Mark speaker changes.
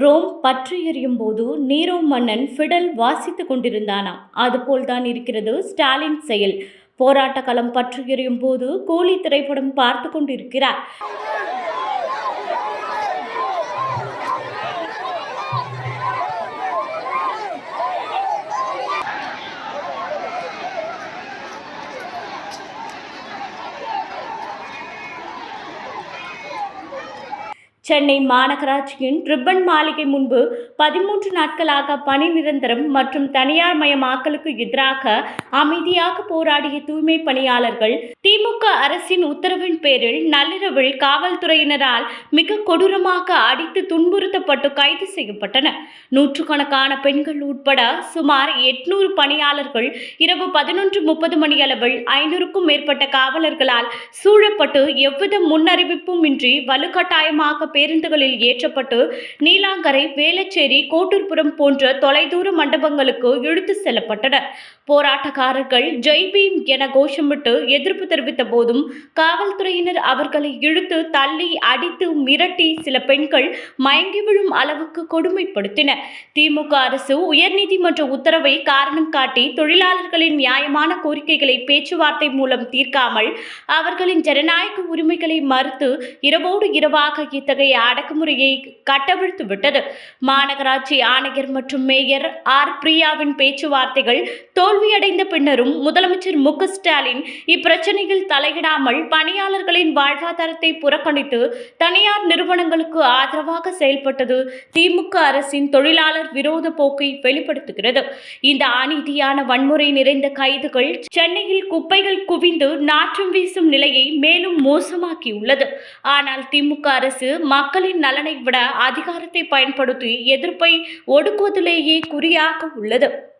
Speaker 1: Rome பற்றி எறியும் போது நீரோ மன்னன் ஃபிடல் வாசித்துக் கொண்டிருந்தானாம். அதுபோல்தான் இருக்கிறது ஸ்டாலின் செயல். போராட்ட களம் பற்றி எறியும் போது கூலி திரைப்படம் பார்த்து கொண்டிருக்கிறார். சென்னை மாநகராட்சியின் ரிப்பன் மாளிகை முன்பு பதிமூன்று நாட்களாக பணி நிரந்தரம் மற்றும் தனியார் மயமாக்கலுக்கு எதிராக அமைதியாக போராடிய தூய்மை பணியாளர்கள் திமுக அரசின் உத்தரவின் பேரில் நள்ளிரவில் காவல்துறையினரால் மிக கொடூரமாக அடித்து துன்புறுத்தப்பட்டு கைது செய்யப்பட்டனர். நூற்றுக்கணக்கான பெண்கள் உட்பட சுமார் எட்நூறு பணியாளர்கள் இரவு பதினொன்று முப்பது மணியளவில் ஐநூறுக்கும் மேற்பட்ட காவலர்களால் சூழப்பட்டு எவ்வித முன்னறிவிப்பும் இன்றி வலுக்கட்டாயமாக பேருந்துகளில் ஏற்றப்பட்டு நீலாங்கரை வேளச்சேரி கோட்டூர்புரம் போன்ற தொலைதூர மண்டபங்களுக்கு இழுத்து செல்லப்பட்டனர் போராட்டக்காரர்கள் ஜெய் பீம் என கோஷமிட்டு எதிர்ப்பு தெரிவித்த போதும் காவல்துறையினர் அவர்களை இழுத்து தள்ளி அடித்து மிரட்டி சில பெண்கள் மயங்கி விழும் அளவுக்கு கொடுமைப்படுத்தினர் திமுக அரசு உயர்நீதிமன்ற உத்தரவை காரணம் காட்டி தொழிலாளர்களின் நியாயமான கோரிக்கைகளை பேச்சுவார்த்தை மூலம் தீர்க்காமல் அவர்களின் ஜனநாயக உரிமைகளை மறுத்து இரவோடு இரவாக இத்தகைய அடக்குமுறையை கட்டவிழ்த்து விட்டது. மாநகராட்சி ஆணையர் மற்றும் மேயர் ஆர். பிரியாவின் பேச்சுவார்த்தைகள் தோல்வியடைந்த பின்னரும் முதலமைச்சர் மு ஸ்டாலின் இப்பிரச்சனையில் தலையிடாமல் பணியாளர்களின் வாழ்வாதாரத்தை புறக்கணித்து தனியார் நிறுவனங்களுக்கு ஆதரவாக செயல்பட்டது திமுக அரசின் தொழிலாளர் விரோத போக்கை வெளிப்படுத்துகிறது. இந்த அநீதியான வன்முறை நிறைந்த கைதுகள் சென்னையில் குப்பைகள் குவிந்து நாற்றம் வீசும் நிலையை மேலும் மோசமாக்கியுள்ளது. ஆனால் திமுக அரசு மக்களின் நலனை விட அதிகாரத்தை பயன்படுத்தி எதிர்ப்பை ஒடுக்குவதிலேயே குறியாக உள்ளது.